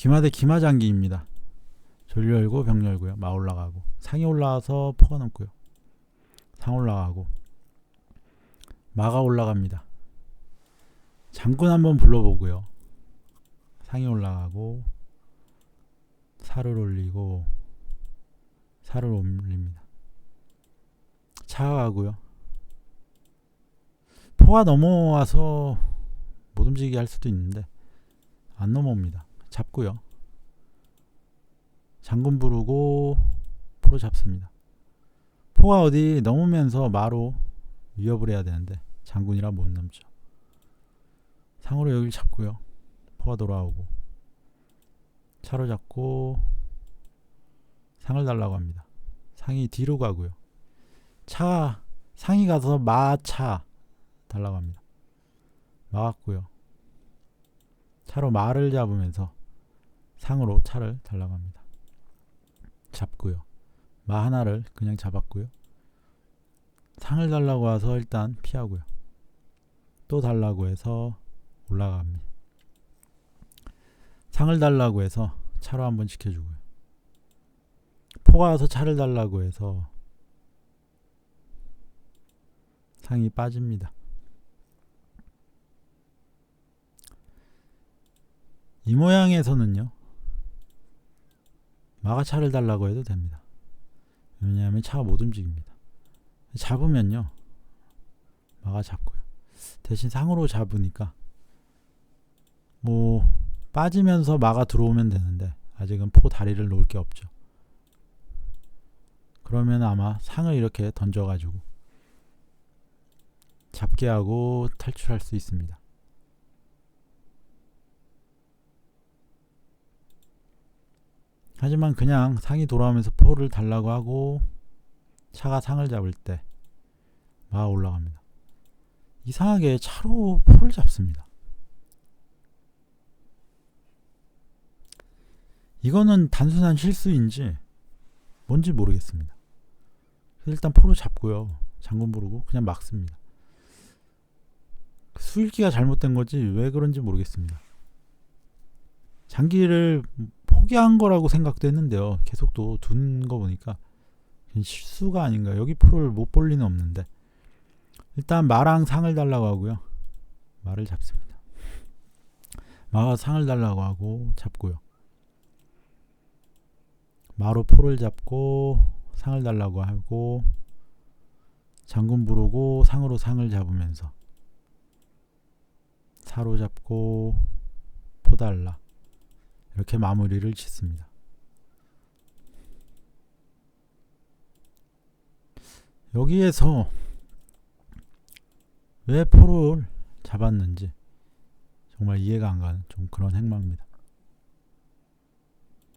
기마대 기마장기입니다. 졸 열고 병 열고요. 마 올라가고 상이 올라와서 포가 넘고요. 상 올라가고 마가 올라갑니다. 장군 한번 불러보고요. 상이 올라가고 살을 올리고 살을 올립니다. 차가 가고요. 포가 넘어와서 못 움직이게 할 수도 있는데 안 넘어옵니다. 잡고요. 장군 부르고 포로 잡습니다. 포가 어디 넘으면서 마로 위협을 해야 되는데 장군이라 못 넘죠. 상으로 여기를 잡고요. 포가 돌아오고 차로 잡고 상을 달라고 합니다. 상이 뒤로 가고요. 차 상이 가서 마차 달라고 합니다. 막았고요. 차로 말을 잡으면서 상으로 차를 달라고 합니다. 잡고요. 마 하나를 그냥 잡았고요. 상을 달라고 해서 일단 피하고요. 또 달라고 해서 올라갑니다. 상을 달라고 해서 차로 한번 지켜주고요. 포가 와서 차를 달라고 해서 상이 빠집니다. 이 모양에서는요. 마가 차를 달라고 해도 됩니다. 왜냐하면 차가 못 움직입니다. 잡으면요. 마가 잡고요. 대신 상으로 잡으니까 뭐 빠지면서 마가 들어오면 되는데 아직은 포 다리를 놓을 게 없죠. 그러면 아마 상을 이렇게 던져가지고 잡게 하고 탈출할 수 있습니다. 하지만 그냥 상이 돌아오면서 포를 달라고 하고 차가 상을 잡을 때 마가 올라갑니다. 이상하게 차로 포를 잡습니다. 이거는 단순한 실수인지 뭔지 모르겠습니다. 일단 포로 잡고요. 장군 부르고 그냥 막습니다. 수일기가 잘못된 거지 왜 그런지 모르겠습니다. 장기를 포기한 거라고 생각도 했는데요. 계속 또 둔 거 보니까 실수가 아닌가. 여기 포를 못 볼 리는 없는데 일단 마랑 상을 달라고 하고요. 말을 잡습니다. 마가 상을 달라고 하고 잡고요. 마로 포를 잡고 상을 달라고 하고 장군 부르고 상으로 상을 잡으면서 사로 잡고 포 달라 이렇게 마무리를 짓습니다. 여기에서 왜 포를 잡았는지 정말 이해가 안 가는 좀 그런 행마입니다.